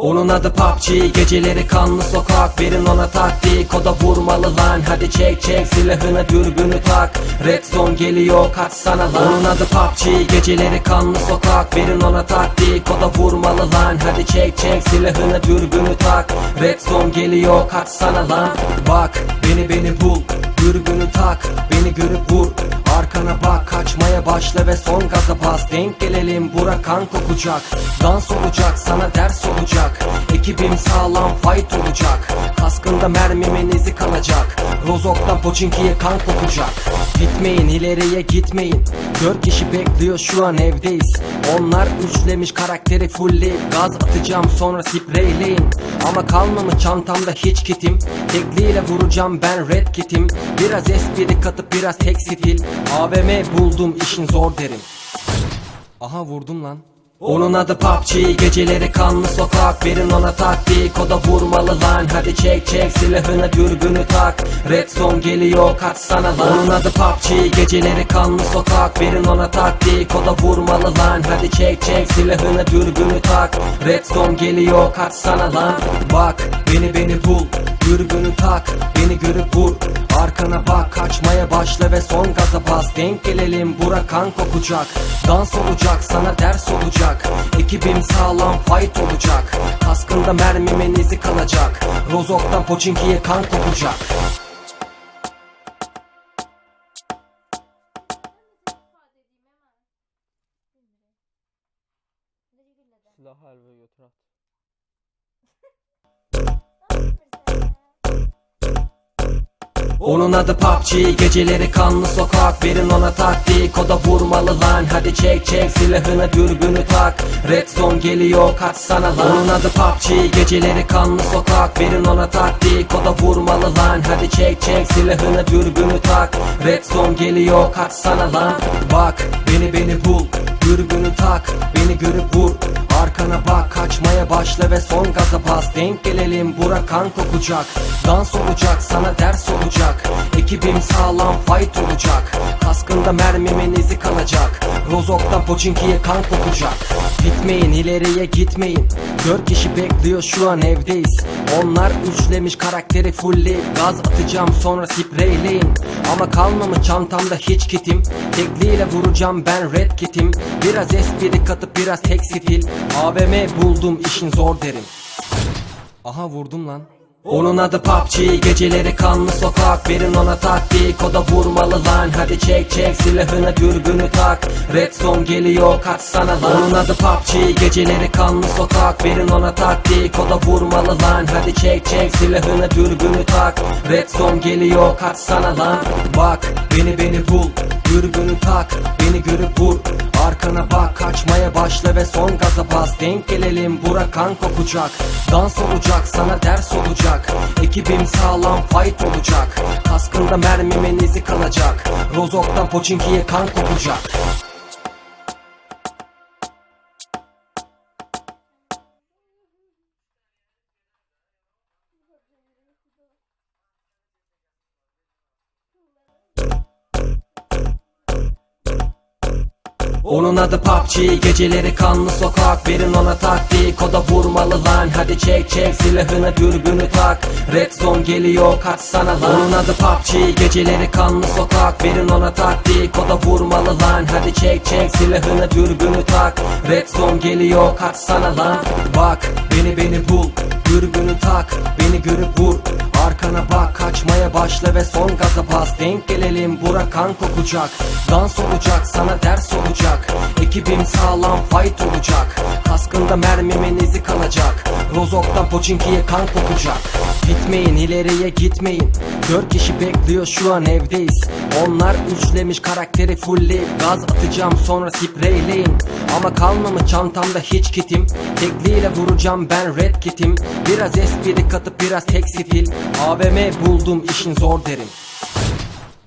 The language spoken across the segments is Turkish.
Onun adı PUBG Geceleri kanlı sokak. Verin ona taktik O da vurmalı lan. Hadi çek çek silahını dürbünü tak. Red zone geliyor kaçsana lan. Onun adı PUBG Geceleri kanlı sokak. Verin ona taktik O da vurmalı lan. Hadi çek çek silahını dürbünü tak. Red zone geliyor kaçsana lan. Bak beni beni bul başla ve son gaza bas Denk gelelim bura kan kokacak. Dans olacak sana ders olacak. Ekibim sağlam fight olacak Kaskında mermimin izi kalacak. Rozok'tan Pochinki'ye kan kokacak. Gitmeyin ileriye gitmeyin. Dört kişi bekliyor şu an evdeyiz. Onlar üçlemiş karakteri fullleyip Gaz atacağım sonra spreyleyin Ama kalmamış çantamda hiç kitim. Tekliyle vuracağım ben red kitim. Biraz espri katıp biraz tek stil AVM buldum işin zor derim. Aha vurdum lan onun adı PUBG Geceleri kanlı sokak. Verin ona taktik O da vurmalı lan. Hadi çek çek silahını dürbünü tak. Red zone geliyor kaçsana lan. Onun adı PUBG Geceleri kanlı sokak. Verin ona taktik O da vurmalı lan. Hadi çek çek silahını dürbünü tak. Red zone geliyor kaçsana lan. Bak beni beni bul Dürbünü tak Beni görüp vur. Arkana bak kaçmaya başla ve son gaza bas. Denk gelelim bura kan kokacak. Dans olacak sana ders olacak. Ekibim sağlam fight olacak. Kaskında mermimin izi kalacak. Rozok'tan Pochinki'ye kan kokacak. Silah halve götür at. Onun adı PUBG Geceleri kanlı sokak. Verin ona taktik O da vurmalı lan. Hadi çek çek silahını dürbünü tak. Red zone geliyor kaçsana lan. Onun adı PUBG Geceleri kanlı sokak. Verin ona taktik O da vurmalı lan. Hadi çek çek silahını dürbünü tak. Red zone geliyor kaçsana lan. Bak beni beni bul Dürbünü tak Beni görüp vur. Arkana bak kaçmaya başla ve son gaza bas Denk gelelim bura kan kokacak. Dans olacak sana ders olacak. Ekibim sağlam fight olacak. Kaskında mermimin izi kalacak Rozok'tan Pochinki'ye kan kokacak. Gitmeyin ileriye gitmeyin. Dört kişi bekliyor şu an evdeyiz. Onlar üçlemiş karakteri fullleyip Gaz atacağım sonra spreyleyin Ama kalmamış çantamda hiç kitim. Tekliyle vuracağım ben red kitim. Biraz espri katıp biraz tek stil AVM buldum işin zor derim. Aha vurdum lan onun adı PUBG Geceleri kanlı sokak. Verin ona taktik O da vurmalı lan. Hadi çek çek silahını dürbünü tak. Red zone geliyor kaçsana lan. Onun adı PUBG Geceleri kanlı sokak. Verin ona taktik O da vurmalı lan. Hadi çek çek silahını dürbünü tak. Red zone geliyor kaçsana lan. Bak beni beni bul Dürbünü tak Beni görüp vur. Arkana bak kaçmaya başla ve son gaza bas. Denk gelelim bura kan kokacak. Dans olacak sana ders olacak. Ekibim sağlam fight olacak. Kaskında mermimin izi kalacak Rozok'tan Pochinki'ye kan kokacak Onun adı PUBG Geceleri kanlı sokak. Verin ona taktik. O da vurmalı lan. Hadi çek çek. Silahını dürbünü tak. Red zone geliyor. Kaçsana lan. Onun adı PUBG Geceleri kanlı sokak. Verin ona taktik. O da vurmalı lan. Hadi çek çek. Silahını dürbünü tak. Red zone geliyor. Kaçsana lan. Bak beni beni bul. Dürbünü tak. Beni görüp vur Arkana bak kaçmaya başla ve son gaza bas Denk gelelim bura kan kokacak. Dans olacak sana ders olacak. Ekibim sağlam fight olacak. Kaskında mermimin izi kalacak Rozok'tan Pochinki'ye kan kokacak. Gitmeyin ileriye gitmeyin. Dört kişi bekliyor şu an evdeyiz. Onlar üçlemiş karakteri fullleyip Gaz atacağım sonra spreyleyin. Ama kalmamış çantamda hiç kitim. Tekliyle vuracağım ben red kitim. Biraz espri katıp biraz tek stil AVM buldum işin zor derim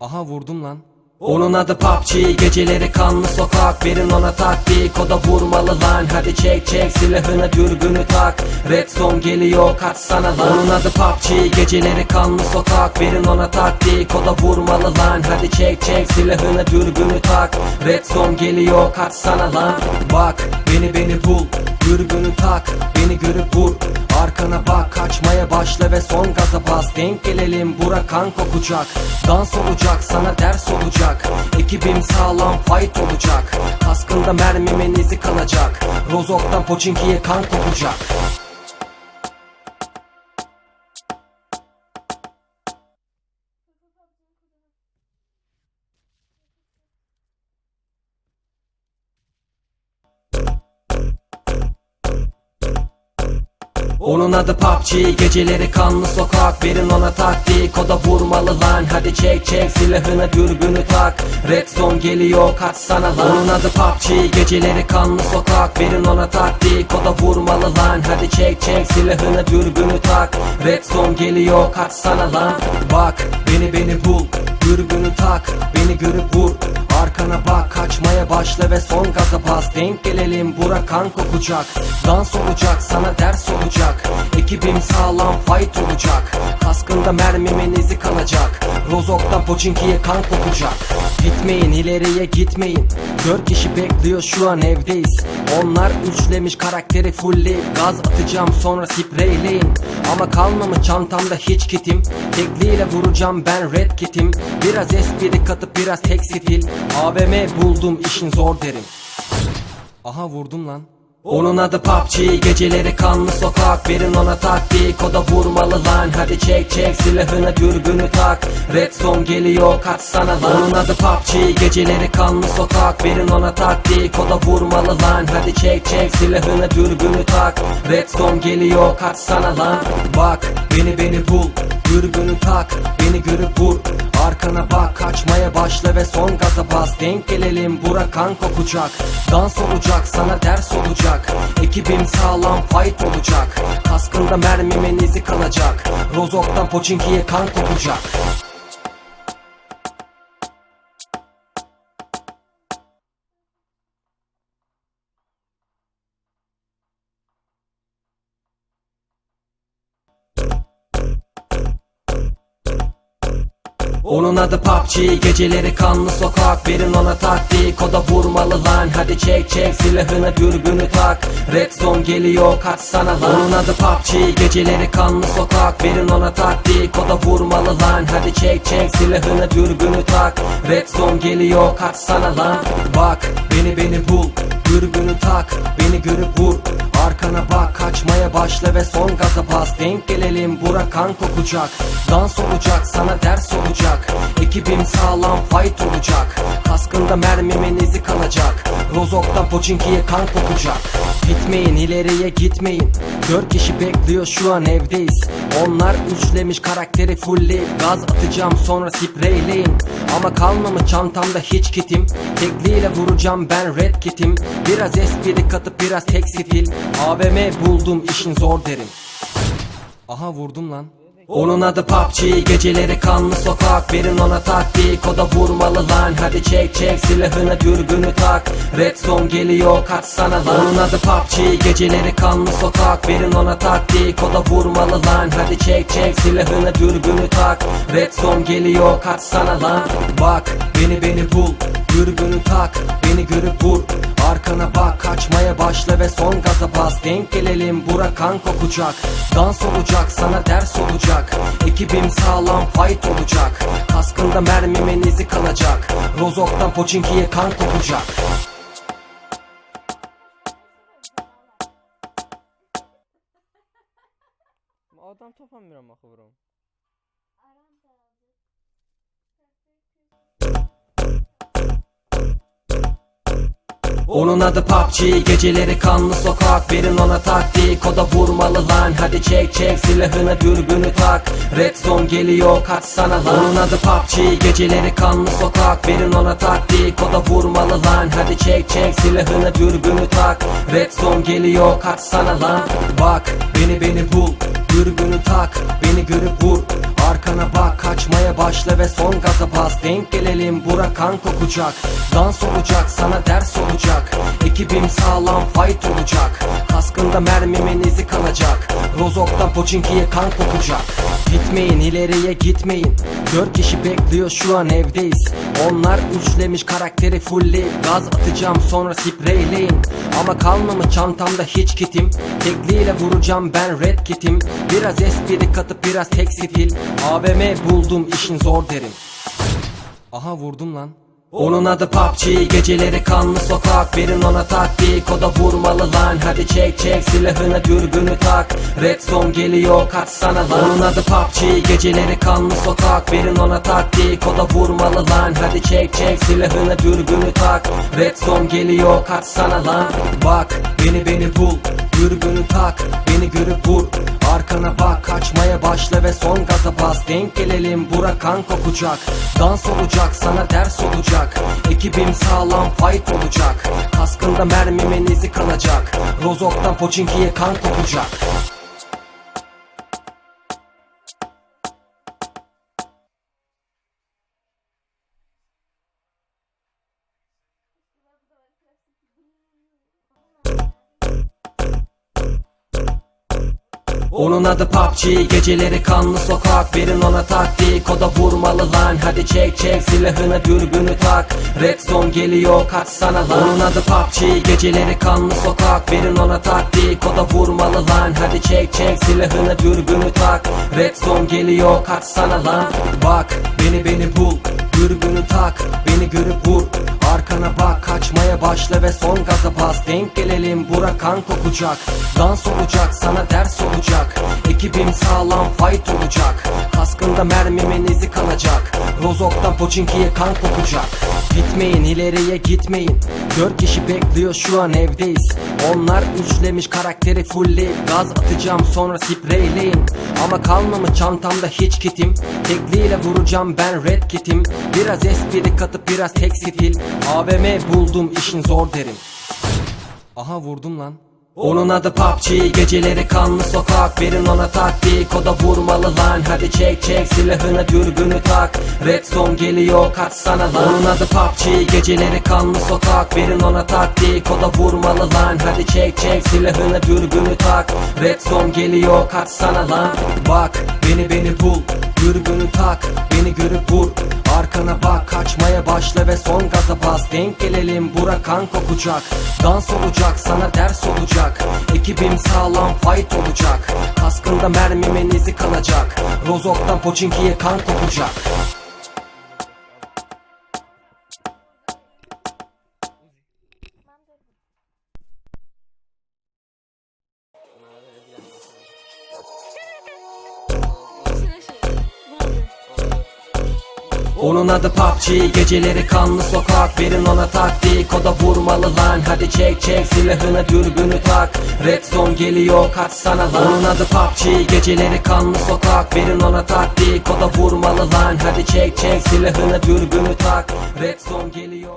Aha vurdum lan. Onun adı PUBG Geceleri kanlı sokak. Verin ona taktik. O da vurmalı lan. Hadi çek çek. Silahını dürbünü tak. Red zone geliyor kaçsana lan. Onun adı PUBG Geceleri kanlı sokak. Verin ona taktik. O da vurmalı lan. Hadi çek çek. Silahını dürbünü tak. Red zone geliyor kaçsana lan. Bak beni beni bul Dürbünü tak beni görüp vur. Arkana bak kaçmaya başla ve son gaza bas Denk gelelim bura kan kokacak. Dans olacak sana ders olacak. Ekibim sağlam fight olacak. Kaskında mermimin izi kalacak. Rozok'tan Poçinki'ye kan kokacak Onun adı PUBG Geceleri kanlı sokak. Verin ona taktik. O da vurmalı lan. Hadi çek çek silahını dürbünü tak. Red zone geliyor kaçsana lan. Onun adı PUBG Geceleri kanlı sokak. Verin ona taktik. O da vurmalı lan. Hadi çek çek silahını dürbünü tak. Red zone geliyor kaçsana lan. Bak beni beni bul. Dürbünü tak. Beni görüp vur Arkana bak kaçmaya başla ve son gaza bas Denk gelelim bura kan kokacak. Dans olacak sana ders olacak. Ekibim sağlam fight olacak. Kaskında mermimin izi kalacak Rozok'tan Poçinki'ye kan kokacak. Gitmeyin ileriye gitmeyin. Dört kişi bekliyor şu an evdeyiz. Onlar üçlemiş karakteri fullleyip Gaz atacağım sonra spreyleyin Ama kalmamış çantamda hiç kitim? Tekliyle vuracağım ben red kitim. Biraz espri katıp biraz tek stil AVM buldum işin zor derim. Aha vurdum lan. Onun adı PUBG Geceleri kanlı sokak. Verin ona taktik O da vurmalı lan. Hadi çek çek silahını dürbünü tak. Red zone geliyor kaçsana lan. Onun adı PUBG Geceleri kanlı sokak. Verin ona taktik O da vurmalı lan. Hadi çek çek silahını dürbünü tak. Red zone geliyor kaçsana lan. Bak beni beni bul Dürbünü tak beni görüp vur. Arkana bak kaçmaya başla ve son gaza bas. Denk gelelim bura kan kokacak Dans olacak sana ders olacak. Ekibim sağlam fight olacak. Kaskında mermimin izi kalacak. Rozok'tan Poçinki'ye kan kokacak adı PUBG Geceleri kanlı sokak. Verin ona taktik O da vurmalı lan. Hadi çek çek silahını dürbünü tak. Red zone geliyor kaçsana lan. Onun adı PUBG Geceleri kanlı sokak. Verin ona taktik O da vurmalı lan. Hadi çek çek silahını dürbünü tak. Red zone geliyor kaçsana lan. Bak beni beni bul Dürbünü tak. Beni görüp vur Arkana bak. Kaçmaya başla ve son gaza bas. Denk gelelim bura kan kokacak Dans olacak sana ders olacak. Ekibim sağlam fight olacak. Kaskında mermimin izi kalacak. Rozok'tan Poçinki'ye kan kokacak. Gitmeyin ileriye gitmeyin. Dört kişi bekliyor şu an evdeyiz. Onlar üçlemiş karakteri fullleyip Gaz atacağım sonra spreyleyin Ama kalmamış çantamda hiç kitim? Tekliyle vuracağım ben red kitim. Biraz espri katıp biraz tek stil AVM buldum işin zor derim. Aha vurdum lan onun adı PUBG Geceleri kanlı sokak. Verin ona taktik O da vurmalı lan. Hadi çek çek silahını dürbünü tak. Red zone geliyor kaçsana lan. Onun adı PUBG Geceleri kanlı sokak. Verin ona taktik O da vurmalı lan. Hadi çek çek silahını dürbünü tak. Red zone geliyor kaçsana lan. Bak beni beni bul Dürbünü tak beni görüp vur. Arkana bak kaçmaya başla ve son gaza bas. Denk gelelim bura kan kokacak. Dans olacak sana ders olacak. Ekibim sağlam fight olacak. Kaskında mermimin izi kalacak. Rozok'tan Poçinki'ye kan kokacak. Adam tapamıram axı vurum. Onun adı PUBG Geceleri kanlı sokak. Verin ona taktik. O da vurmalı lan. Hadi çek çek. Silahını dürbünü tak. Red zone geliyor. Kaçsana lan. Onun adı PUBG Geceleri kanlı sokak. Verin ona taktik. O da vurmalı lan. Hadi çek çek. Silahını dürbünü tak. Red zone geliyor. Kaçsana lan. Bak beni beni bul. Dürbünü tak. Beni görüp vur Arkana bak kaçmaya başla ve son gaza bas. Denk gelelim bura kan kokacak. Dans olacak sana ders olacak. Ekibim sağlam fight olacak. Kaskında mermimin izi kalacak. Rozok'tan Poçinki'ye kan kokacak. Gitmeyin ileriye gitmeyin. Dört kişi bekliyor şu an evdeyiz. Onlar üçlemiş karakteri fullleyip Gaz atacağım sonra spreyleyin Ama kalmamış çantamda hiç kitim? Tekliyle vuracağım ben red kitim. Biraz espri katıp biraz tek stil AVM buldum işin zor derim Aha vurdum lan. Onun adı PUBG Geceleri kanlı sokak. Verin ona taktik O da vurmalı lan. Hadi çek çek silahını dürbünü tak. Red zone geliyor kaçsana lan. Onun adı PUBG Geceleri kanlı sokak. Verin ona taktik O da vurmalı lan. Hadi çek çek silahını dürbünü tak. Red zone geliyor kaçsana lan. Bak beni beni bul. Dürbünü tak Beni görüp vur Arkana bak kaçmaya başla ve son gaza bas. Denk gelelim bura kan kokacak. Dans olacak sana ders olacak. Ekibim sağlam fight olacak. Kaskında mermimin izi kalacak Rozok'tan Poçinki'ye kan kokacak adı PUBG Geceleri kanlı sokak. Verin ona taktik O da vurmalı lan. Hadi çek çek silahını dürbünü tak. Red zone geliyor kaçsana lan. Onun adı PUBG Geceleri kanlı sokak. Verin ona taktik O da vurmalı lan. Hadi çek çek silahını dürbünü tak. Red zone geliyor kaçsana lan. Bak beni beni bul. Dürbünü tak Beni görüp vur. Arkana bak kaçmaya başla ve son gaza bas. Denk gelelim bura kan kokacak. Dans olacak sana ders olacak Ekibim sağlam fight olacak. Kaskında mermimin izi kalacak. Rozok'tan Poçinki'ye kan kokacak. Gitmeyin ileriye gitmeyin. Dört kişi bekliyor şu an evdeyiz. Onlar üçlemiş karakteri fullleyip Gaz atacağım sonra spreyleyin Ama kalmamış çantamda hiç kitim? Tekliyle vuracağım ben red kitim. Biraz espri katıp biraz tek stil AVM buldum işin zor derim. Aha vurdum lan onun adı PUBG Geceleri kanlı sokak. Verin ona taktik. O da vurmalı lan. Hadi çek çek. Silahını dürbünü tak. Red zone geliyor. Kaçsana lan. Onun adı PUBG Geceleri kanlı sokak. Verin ona taktik. O da vurmalı lan. Hadi çek çek. Silahını dürbünü tak. Red zone geliyor. Kaçsana lan. Bak beni beni bul Dürbünü tak Beni görüp vur. Arkana bak kaçmaya başla ve son gaza bas Denk gelelim bura kan kokacak. Dans olacak sana ders olacak. Ekibim sağlam fight olacak. Kaskında mermimin izi kalacak. Rozok'tan Poçinki'ye kan kokacak Onun adı PUBG Geceleri kanlı sokak. Verin ona taktik. O da vurmalı lan. Hadi çek çek. Silahını dürbünü tak. Red zone geliyor. Kaçsana lan. Onun adı PUBG Geceleri kanlı sokak. Verin ona taktik. O da vurmalı lan. Hadi çek çek. Silahını dürbünü tak. Red zone geliyor